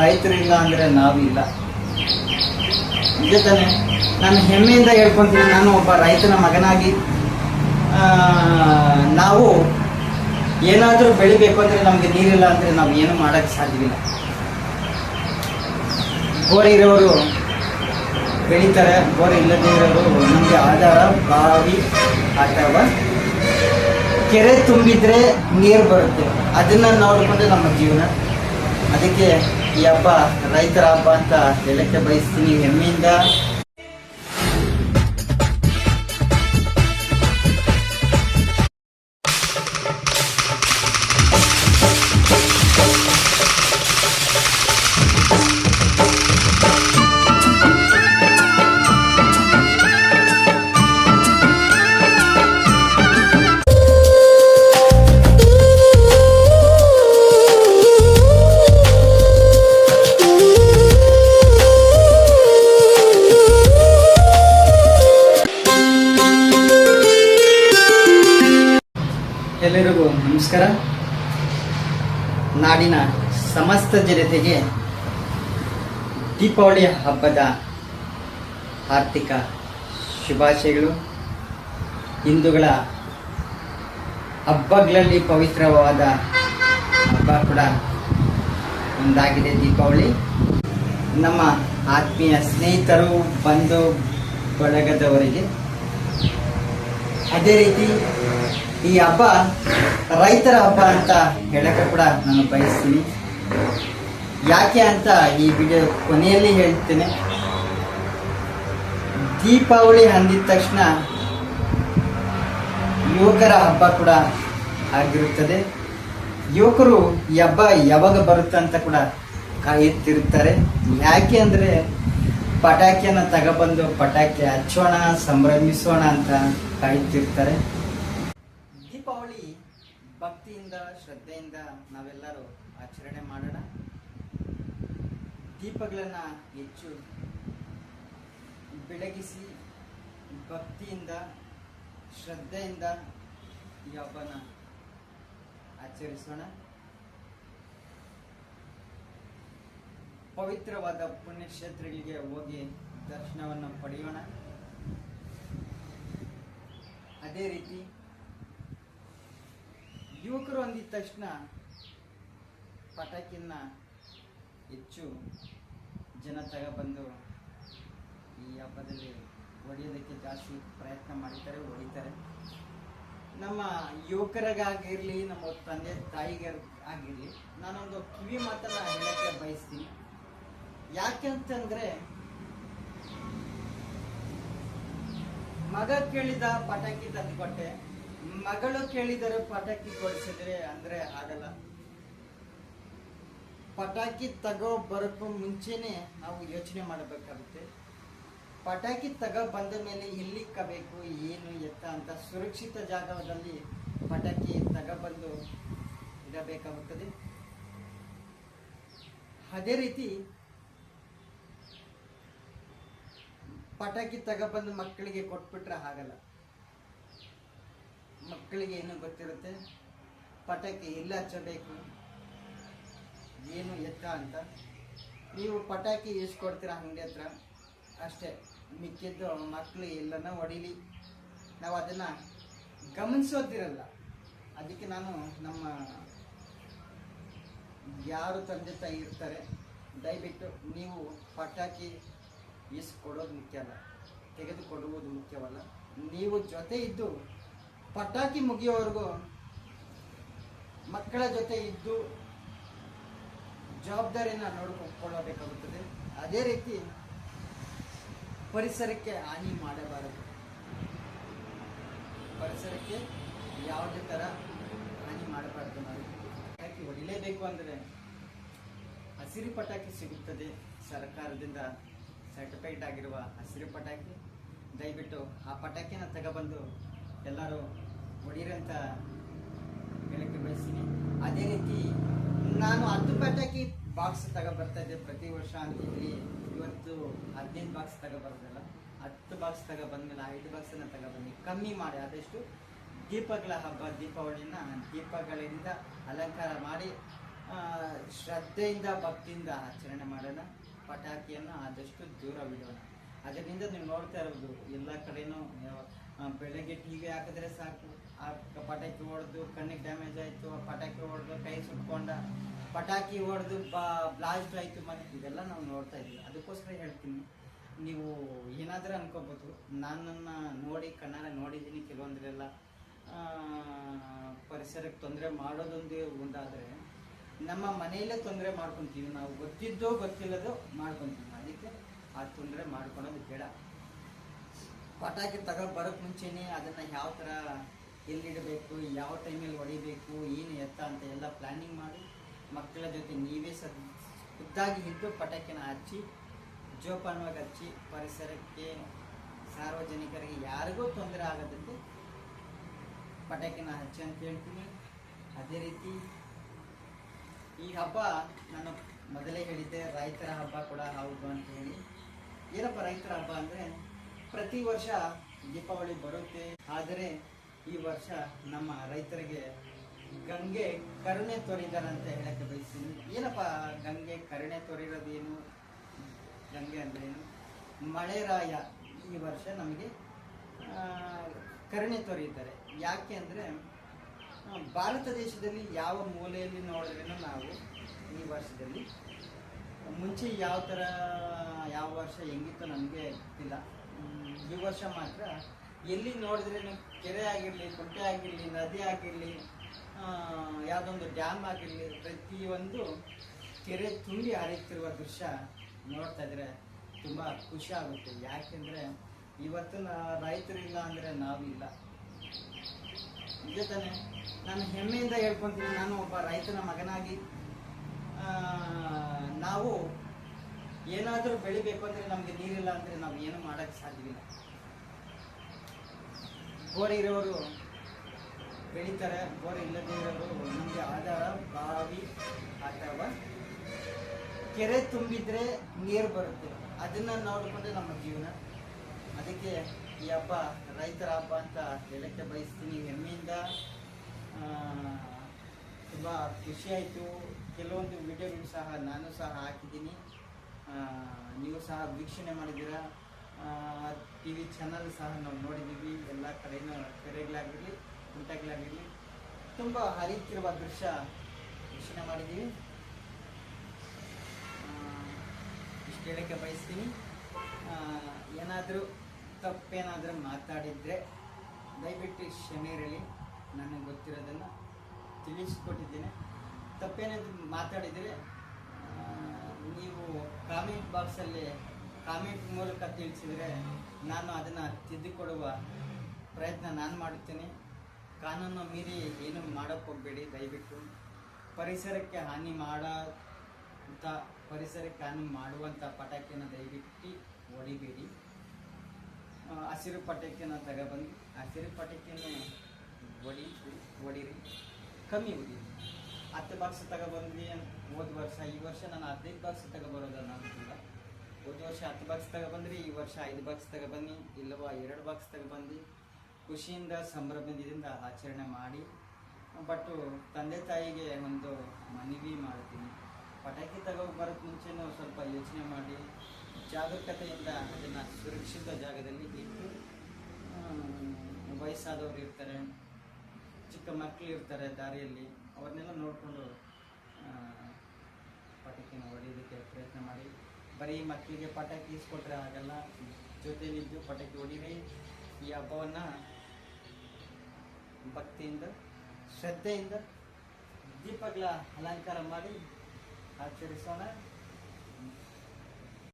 ರೈತರಿಲ್ಲ ಅಂದರೆ ನಾವು ಇಲ್ಲ ತಾನೆ. ನಾನು ಹೆಮ್ಮೆಯಿಂದ ಹೇಳ್ಕೊತೀನಿ, ನಾನು ಒಬ್ಬ ರೈತನ ಮಗನಾಗಿ. ನಾವು ಏನಾದರೂ ಬೆಳಿಬೇಕು ಅಂದರೆ ನಮಗೆ ನೀರಿಲ್ಲ ಅಂದರೆ ನಾವು ಏನು ಮಾಡೋಕ್ಕೆ ಸಾಧ್ಯವಿಲ್ಲ. ಬೋರ್ ಇರೋರು ಬೆಳೀತಾರೆ, ಬೋರ್ ಇಲ್ಲದೇ ಇರೋರು ನಮಗೆ ಆಧಾರ, ಬಾವಿ ಅಥವಾ ಕೆರೆ ತುಂಬಿದರೆ ನೀರು ಬರುತ್ತೆ. ಅದನ್ನು ನೋಡಿಕೊಂಡೆ ನಮ್ಮ ಜೀವನ. ಅದಕ್ಕೆ ಈ ಹಬ್ಬ ರೈತರ ಹಬ್ಬ ಅಂತ ಹೇಳಕ್ಕೆ ಬಯಸ್ತೀನಿ ಹೆಮ್ಮೆಯಿಂದ ಎಲ್ಲರಿಗೂ ನಮಸ್ಕಾರ. ನಾಡಿನ ಸಮಸ್ತ ಜನತೆಗೆ ದೀಪಾವಳಿ ಹಬ್ಬದ ಆರ್ಥಿಕ ಶುಭಾಶಯಗಳು. ಹಿಂದೂಗಳ ಹಬ್ಬಗಳಲ್ಲಿ ಪವಿತ್ರವಾದ ಹಬ್ಬ ಕೂಡ ಒಂದಾಗಿದೆ ದೀಪಾವಳಿ. ನಮ್ಮ ಆತ್ಮೀಯ ಸ್ನೇಹಿತರು, ಬಂಧು, ಬಳಗದವರಿಗೆ ಅದೇ ರೀತಿ ಈ ಹಬ್ಬ ರೈತರ ಹಬ್ಬ ಅಂತ ಹೇಳಕ್ಕೆ ಕೂಡ ನಾನು ಬಯಸ್ತೀನಿ. ಯಾಕೆ ಅಂತ ಈ ವಿಡಿಯೋ ಕೊನೆಯಲ್ಲಿ ಹೇಳ್ತೇನೆ. ದೀಪಾವಳಿ ಅಂದಿದ ತಕ್ಷಣ ಯುವಕರ ಹಬ್ಬ ಕೂಡ ಆಗಿರುತ್ತದೆ. ಯುವಕರು ಈ ಹಬ್ಬ ಯಾವಾಗ ಬರುತ್ತೆ ಅಂತ ಕೂಡ ಕಾಯುತ್ತಿರುತ್ತಾರೆ. ಯಾಕೆ ಅಂದರೆ ಪಟಾಕಿಯನ್ನು ತಗೊಬಂದು ಪಟಾಕಿ ಹಚ್ಚೋಣ, ಸಂಭ್ರಮಿಸೋಣ ಅಂತ ಕಾಯುತ್ತಿರ್ತಾರೆ ದೀಪಾವಳಿ ಭಕ್ತಿಯಿಂದ ಶ್ರದ್ಧೆಯಿಂದ ನಾವೆಲ್ಲರೂ ಆಚರಣೆ ಮಾಡೋಣ. ದೀಪಗಳನ್ನು ಹೆಚ್ಚು ಬೆಳಗಿಸಿ ಭಕ್ತಿಯಿಂದ, ಶ್ರದ್ಧೆಯಿಂದ ಈ ಹಬ್ಬನ ಆಚರಿಸೋಣ. ಪವಿತ್ರವಾದ ಪುಣ್ಯಕ್ಷೇತ್ರಗಳಿಗೆ ಹೋಗಿ ದರ್ಶನವನ್ನು ಪಡೆಯೋಣ. ಅದೇ ರೀತಿ ಯುವಕರು ಅಂದಿದ ತಕ್ಷಣ ಪಟಾಕಿನ ಹೆಚ್ಚು ಜನ ತಗೊಬಂದು ಈ ಹಬ್ಬದಲ್ಲಿ ಹೊಡೆಯೋದಕ್ಕೆ ಜಾಸ್ತಿ ಪ್ರಯತ್ನ ಮಾಡಿದ್ದಾರೆ, ಹೊಡಿತಾರೆ. ನಮ್ಮ ಯುವಕರಿಗಾಗಿರಲಿ, ನಮ್ಮ ತಂದೆ ತಾಯಿಗೆ ಆಗಿರಲಿ ನಾನೊಂದು ಕಿವಿ ಮಾತನ್ನ ಹೇಳೋಕ್ಕೆ ಬಯಸ್ತೀನಿ. ಯಾಕೆಂತಂದ್ರೆ, ಮಗ ಕೇಳಿದ ಪಟಾಕಿ ತಂದುಕೊಟ್ಟೆ. ಮಗಳು ಕೇಳಿದರೆ ಪಟಾಕಿ ಕೊಡಿಸಿದ್ರೆ ಅಂದ್ರೆ ಆಗಲ್ಲ. ಪಟಾಕಿ ತಗೋ ಬರೋಕ್ಕೂ ಮುಂಚೆನೆ ನಾವು ಯೋಚನೆ ಮಾಡಬೇಕಾಗುತ್ತೆ. ಪಟಾಕಿ ತಗೋ ಬಂದ ಮೇಲೆ ಎಲ್ಲಿ ಕಬೇಕು ಏನು ಎತ್ತ ಅಂತ ಸುರಕ್ಷಿತ ಜಾಗದಲ್ಲಿ ಪಟಾಕಿ ತಗೊಬಂದು ಇಡಬೇಕಾಗುತ್ತದೆ. ಅದೇ ರೀತಿ ಪಟಾಕಿ ತಗೊಬಂದು ಮಕ್ಕಳಿಗೆ ಕೊಟ್ಬಿಟ್ರೆ ಆಗಲ್ಲ. ಮಕ್ಕಳಿಗೆ ಏನು ಗೊತ್ತಿರುತ್ತೆ? ಪಟಾಕಿ ಎಲ್ಲ ಹಚ್ಚಬೇಕು. ಏನು ಎತ್ತ ಅಂತ. ನೀವು ಪಟಾಕಿ ಎಷ್ಟು ಕೊಡ್ತೀರಾ ಅಂಗಡಿ ಹತ್ರ? ಅಷ್ಟೇ. ಮಿಕ್ಕಿದ್ದು ಮಕ್ಕಳು ಎಲ್ಲನ ಹೊಡಿಲಿ. ನಾವು ಅದನ್ನು ಗಮನಿಸೋದಿರಲ್ಲ. ಅದಕ್ಕೆ ನಾನು ನಮ್ಮ ಯಾರು ತಂದೆ ತಾಯಿ ಇರ್ತಾರೆ, ದಯವಿಟ್ಟು ನೀವು ಪಟಾಕಿ ಈಸ್ಕೊಡೋದು ಮುಖ್ಯ ಅಲ್ಲ ತೆಗೆದುಕೊಡುವುದು ಮುಖ್ಯವಲ್ಲ. ನೀವು ಜೊತೆ ಇದ್ದು ಪಟಾಕಿ ಮುಗಿಯೋವರೆಗೂ ಮಕ್ಕಳ ಜೊತೆ ಇದ್ದು ಜವಾಬ್ದಾರಿನ ನೋಡಿಕೊಳ್ಳಬೇಕಾಗುತ್ತದೆ ಅದೇ ರೀತಿ ಪರಿಸರಕ್ಕೆ ಹಾನಿ ಮಾಡಬಾರದು. ಪರಿಸರಕ್ಕೆ ಯಾವುದೇ ಥರ ಹಾನಿ ಮಾಡಬಾರದು ನಾವು ಪಟಾಕಿ ಹೊಡಿಲೇಬೇಕು ಅಂದರೆ ಹಸಿರು ಪಟಾಕಿ ಸಿಗುತ್ತದೆ. ಸರ್ಕಾರದಿಂದ ಸರ್ಟಿಫೈಡ್ ಆಗಿರುವ ಹಸಿರು ಪಟಾಕಿ. ದಯವಿಟ್ಟು ಆ ಪಟಾಕಿನ ತಗೊಬಂದು ಎಲ್ಲರೂ ಹೊಡೀರಂತ ಹೇಳಕ್ಕೆ ಬಯಸ್ತೀನಿ. ಅದೇ ರೀತಿ ನಾನು ಹತ್ತು ಪಟಾಕಿ ಬಾಕ್ಸ್ ತಗೊಬರ್ತಾ ಇದ್ದೆ ಪ್ರತಿ ವರ್ಷ ಅಂತ ಹೇಳಿ ಇವತ್ತು ಹದಿನೈದು ಬಾಕ್ಸ್ ತಗೊಬರೋದಲ್ಲ ಹತ್ತು ಬಾಕ್ಸ್ ತಗೊಬಂದ್ಮೇಲೆ ಐದು ಬಾಕ್ಸನ್ನು ತಗೊಬನ್ನಿ ಕಮ್ಮಿ ಮಾಡಿ ಆದಷ್ಟು ದೀಪಗಳ ಹಬ್ಬ ದೀಪಾವಳಿನ ದೀಪಗಳಿಂದ ಅಲಂಕಾರ ಮಾಡಿ ಶ್ರದ್ಧೆಯಿಂದ, ಭಕ್ತಿಯಿಂದ ಆಚರಣೆ ಮಾಡೋಣ. ಪಟಾಕಿಯನ್ನು ಆದಷ್ಟು ದೂರವಿಡೋಣ ಅದರಿಂದ ನೀವು ನೋಡ್ತಾ ಇರೋದು, ಎಲ್ಲ ಕಡೆಯೂ ಬೆಳಗ್ಗೆ ಟಿ ವಿ ಹಾಕಿದ್ರೆ ಸಾಕು ಆ ಪಟಾಕಿ ಹೊಡೆದು ಕಣ್ಣಿಗೆ ಡ್ಯಾಮೇಜ್ ಆಯಿತು ಪಟಾಕಿ ಹೊಡೆದು ಕೈ ಸುಟ್ಕೊಂಡ ಪಟಾಕಿ ಹೊಡೆದು ಬ್ಲಾಸ್ಟ್ ಆಯಿತು ಮನೆ. ಇದೆಲ್ಲ ನಾವು ನೋಡ್ತಾ ಇದ್ದೀವಿ. ಅದಕ್ಕೋಸ್ಕರ ಹೇಳ್ತೀನಿ. ನೀವು ಏನಾದರೂ ಅನ್ಕೋಬೋದು. ನನ್ನನ್ನು ನೋಡಿ ಕಣ್ಣಾರೆ ನೋಡಿದ್ದೀನಿ ಕೆಲವೊಂದರೆಲ್ಲ. ಆ, ಪರಿಸರಕ್ಕೆ ತೊಂದರೆ ಮಾಡೋದೊಂದು ಒಂದಾದರೆ ನಮ್ಮ ಮನೆಯಲ್ಲೇ ತೊಂದರೆ ಮಾಡ್ಕೊತೀವಿ. ನಾವು ಗೊತ್ತಿದ್ದೋ ಗೊತ್ತಿಲ್ಲದೋ ಮಾಡ್ಕೊತೀವಿ. ಅದಕ್ಕೆ ಆ ತೊಂದರೆ ಮಾಡ್ಕೊಳೋದು ಬೇಡ. ಪಟಾಕಿ ತಗೊಂಡು ಬರೋಕ್ಕೆ ಮುಂಚೆನೇ ಅದನ್ನು ಯಾವ ಥರ ಎಲ್ಲಿಡಬೇಕು, ಯಾವ ಟೈಮಲ್ಲಿ ಹೊಡಿಬೇಕು, ಏನು ಎತ್ತ ಅಂತ ಎಲ್ಲ ಪ್ಲ್ಯಾನಿಂಗ್ ಮಾಡಿ ಮಕ್ಕಳ ಜೊತೆ ನೀವೇ ಸದ್, ಖುದ್ದಾಗಿ ಹಿಡಿದು ಪಟಾಕಿನ ಹಚ್ಚಿ, ಜೋಪಾನವಾಗಿ ಹಚ್ಚಿ ಪರಿಸರಕ್ಕೆ ಸಾರ್ವಜನಿಕರಿಗೆ ಯಾರಿಗೂ ತೊಂದರೆ ಆಗದಂತೆ ಪಟಾಕಿನ ಹಚ್ಚಿ ಅಂತ ಹೇಳ್ತೀನಿ. ಅದೇ ರೀತಿ ಈ ಹಬ್ಬ ನಾನು ಮೊದಲೇ ಹೇಳಿದ್ದೆ, ರೈತರ ಹಬ್ಬ ಕೂಡ ಹೌದು ಅಂತ ಹೇಳಿ. ಏನಪ್ಪ ರೈತರ ಹಬ್ಬ ಅಂದರೆ ಪ್ರತಿ ವರ್ಷ ದೀಪಾವಳಿ ಬರುತ್ತೆ. ಆದರೆ ಈ ವರ್ಷ ನಮ್ಮ ರೈತರಿಗೆ ಗಂಗೆ ಕರುಣೆ ತೋರಿದಾರಂತ ಹೇಳಕ್ಕೆ ಬಯಸ್ತೀನಿ. ಏನಪ್ಪ ಗಂಗೆ ಕರುಣೆ ತೊರೆಯೋದೇನು ಗಂಗೆ ಅಂದ್ರೆ ಏನು ಮಳೆರಾಯ ಈ ವರ್ಷ ನಮಗೆ ಕರುಣೆ ತೋರಿದ್ದಾರೆ. ಯಾಕೆ ಅಂದರೆ ಭಾರತ ದೇಶದಲ್ಲಿ ಯಾವ ಮೂಲೆಯಲ್ಲಿ ನೋಡಿದ್ರೂ ನಾವು ಈ ವರ್ಷದಲ್ಲಿ ಮುಂಚೆ ಯಾವ ಥರ ಯಾವ ವರ್ಷ ಹೆಂಗಿತ್ತು ನಮಗೆ ಗೊತ್ತಿಲ್ಲ. ಈ ವರ್ಷ ಮಾತ್ರ ಎಲ್ಲಿ ನೋಡಿದ್ರೇನು ಕೆರೆ ಆಗಿರಲಿ ಕುಂಟೆ ಆಗಿರಲಿ, ನದಿ ಆಗಿರಲಿ ಯಾವುದೊಂದು ಡ್ಯಾಮ್ ಆಗಿರಲಿ, ಪ್ರತಿಯೊಂದು ಕೆರೆ ತುಂಬಿ ಹರಿಯುತ್ತಿರುವ ದೃಶ್ಯ ನೋಡ್ತಾ ಇದ್ರೆ ತುಂಬ ಖುಷಿ ಆಗುತ್ತೆ. ಯಾಕೆಂದರೆ ಇವತ್ತಿನ ಇಲ್ಲ ಅಂದರೆ ನಾವಿಲ್ಲ ಇದೇ ತಾನೆ. ನಾನು ಹೆಮ್ಮೆಯಿಂದ ಹೇಳ್ಕೊಂತೀನಿ. ನಾನು ಒಬ್ಬ ರೈತನ ಮಗನಾಗಿ. ನಾವು ಏನಾದರೂ ಬೆಳಿಬೇಕು ಅಂದರೆ ನಮಗೆ ನೀರಿಲ್ಲ ಅಂದರೆ ನಾವು ಏನು ಮಾಡೋಕ್ಕೆ ಸಾಧ್ಯವಿಲ್ಲ. ಬೋರ್ ಇರೋರು ಬೆಳೀತಾರೆ ಬೋರ್ ಇಲ್ಲದೆ ಇರೋರು ನಮಗೆ ಆಧಾರ, ಬಾವಿ ಅಥವಾ ಕೆರೆ ತುಂಬಿದ್ರೆ ನೀರು ಬರುತ್ತೆ. ಅದನ್ನ ನೋಡಿಕೊಂಡ್ರೆ ನಮ್ಮ ಜೀವನ. ಅದಕ್ಕೆ ಈ ಹಬ್ಬ ರೈತರ ಹಬ್ಬ ಅಂತ ಹೇಳಕ್ಕೆ ಬಯಸ್ತೀನಿ. ಹೆಮ್ಮೆಯಿಂದ ತುಂಬ ಖುಷಿಯಾಯಿತು ಕೆಲವೊಂದು ವಿಡಿಯೋಗಳು ಸಹ ನಾನು ಸಹ ಹಾಕಿದ್ದೀನಿ. ನೀವು ಸಹ ವೀಕ್ಷಣೆ ಮಾಡಿದ್ದೀರಾ? ಟಿ ವಿ ಚಾನಲ್ ಸಹ ನಾವು ನೋಡಿದ್ದೀವಿ. ಎಲ್ಲ ಕಡೆಯೂ ಕೆರೆಗಳಾಗಿರಲಿ ಕುಂಟಗಳಾಗಿರಲಿ ತುಂಬ ಹರಿಯುತ್ತಿರುವ ದೃಶ್ಯ ವೀಕ್ಷಣೆ ಮಾಡಿದ್ದೀವಿ. ಇಷ್ಟು ಹೇಳಕ್ಕೆ ಬಯಸ್ತೀನಿ. ಏನಾದರೂ ತಪ್ಪೇನಾದರೂ ಮಾತಾಡಿದರೆ ದಯವಿಟ್ಟು ಕ್ಷಮೆ ಇರಲಿ ನನಗೆ ಗೊತ್ತಿರೋದನ್ನು ತಿಳಿಸ್ಕೊಟ್ಟಿದ್ದೇನೆ. ತಪ್ಪೇನಾದರೂ ಮಾತಾಡಿದರೆ ನೀವು ಕಾಮೆಂಟ್ ಬಾಕ್ಸಲ್ಲಿ ಕಾಮೆಂಟ್ ಮೂಲಕ ತಿಳಿಸಿದರೆ ನಾನು ಅದನ್ನು ತಿದ್ದುಕೊಡುವ ಪ್ರಯತ್ನ ನಾನು ಮಾಡುತ್ತೇನೆ. ಕಾನೂನು ಮೀರಿ ಏನು ಮಾಡೋಕ್ಕೆ ಹೋಗಬೇಡಿ, ದಯವಿಟ್ಟು. ಪರಿಸರಕ್ಕೆ ಹಾನಿ ಮಾಡೋಂಥ ಪರಿಸರಕ್ಕೆ ಹಾನಿ ಮಾಡುವಂಥ ಪಟಾಕಿಯನ್ನು ದಯವಿಟ್ಟು ಹೊಡಿಬೇಡಿ. ಹಸಿರು ಪಟಾಕಿಯನ್ನು ತಗೊಬಂದು, ಹಸಿರು ಪಟಾಕಿಯನ್ನು ಹೊಡಿ, ಹೊಡಿರಿ. ಕಮ್ಮಿ ಹೊಡಿ. ಹತ್ತು ಬಾಕ್ಸ್ ತಗೊಬಂದ್ವಿ, ಹೋದ ವರ್ಷ, ಈ ವರ್ಷ ನಾನು ಹದಿನೈದು ಬಾಕ್ಸ್ ತಗೊಬರೋದನ್ನು ಅನ್ನೋದಿಲ್ಲ ಹೋದ ವರ್ಷ ಹತ್ತು ಬಾಕ್ಸ್ ತಗೊಬಂದ್ರಿ ಈ ವರ್ಷ ಐದು ಬಾಕ್ಸ್ ತಗೊಬನ್ನಿ ಇಲ್ಲವಾ ಎರಡು ಬಾಕ್ಸ್ ತಗೊಬಂದು ಖುಷಿಯಿಂದ, ಸಂಭ್ರಮದಿಂದ ಆಚರಣೆ ಮಾಡಿ. ಬಟ್ಟು ತಂದೆ ತಾಯಿಗೆ ಒಂದು ಮನವಿ ಮಾಡ್ತೀನಿ. ಪಟಾಕಿ ತಗೋ ಬರೋಕ್ಕೆ ಮುಂಚೆನೂ ಸ್ವಲ್ಪ ಯೋಚನೆ ಮಾಡಿ. ಜಾಗರೂಕತೆಯಿಂದ ಅದನ್ನು ಸುರಕ್ಷಿತ ಜಾಗದಲ್ಲಿ ಇಟ್ಟು ವಯಸ್ಸಾದವರು ಇರ್ತಾರೆ, ಚಿಕ್ಕ ಮಕ್ಕಳು ಇರ್ತಾರೆ ದಾರಿಯಲ್ಲಿ, ಅವ್ರನ್ನೆಲ್ಲ ನೋಡಿಕೊಂಡು ಪಟಾಕಿನ ಮಾಡಿ ಬರೀ ಮಕ್ಕಳಿಗೆ ಪಟಾಕಿ ಇಸ್ಕೊಟ್ರೆ ಆಗಲ್ಲ. ಜೊತೆಲಿದ್ದು ಪಟಾಕಿ ಹೊಡಿರಿ. ಈ ಹಬ್ಬವನ್ನು ಭಕ್ತಿಯಿಂದ, ಶ್ರದ್ಧೆಯಿಂದ ದೀಪಗಳ ಅಲಂಕಾರ ಮಾಡಿ ಆಚರಿಸೋಣ.